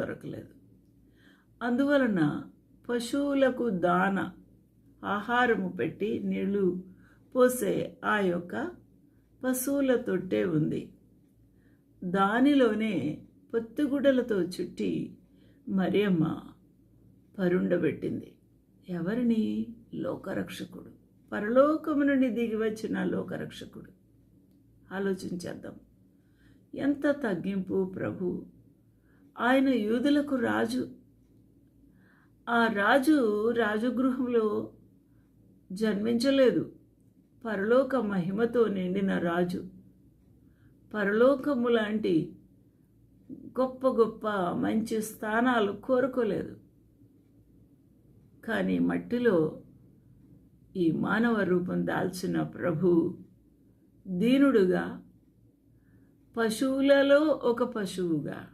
దొరకలేదు. అందువలన పశువులకు దాన ఆహారము పెట్టి నీళ్ళు పోసే ఆ యొక్క పశువుల తొట్టే ఉంది. దానిలోనే పొత్తుగుడ్డలతో చుట్టి మరియమ్మ పరుండబెట్టింది. ఎవరిని? లోకరక్షకుడు. పరలోకము నుండి దిగి వచ్చిన లోకరక్షకుడు. ఆలోచించేద్దాం. ఎంత తగ్గింపు ప్రభు? ఆయన యూదులకు రాజు. ఆ రాజు రాజగృహంలో జన్మించలేదు. పరలోక మహిమతో నిండిన రాజు. పరలోకము లాంటి గొప్ప గొప్ప మంచి స్థానాలు కోరుకోలేదు. కానీ మట్టిలో ఈ మానవ రూపం దాల్చిన ప్రభు దీనుడుగా పశువులలో ఒక పశువుగా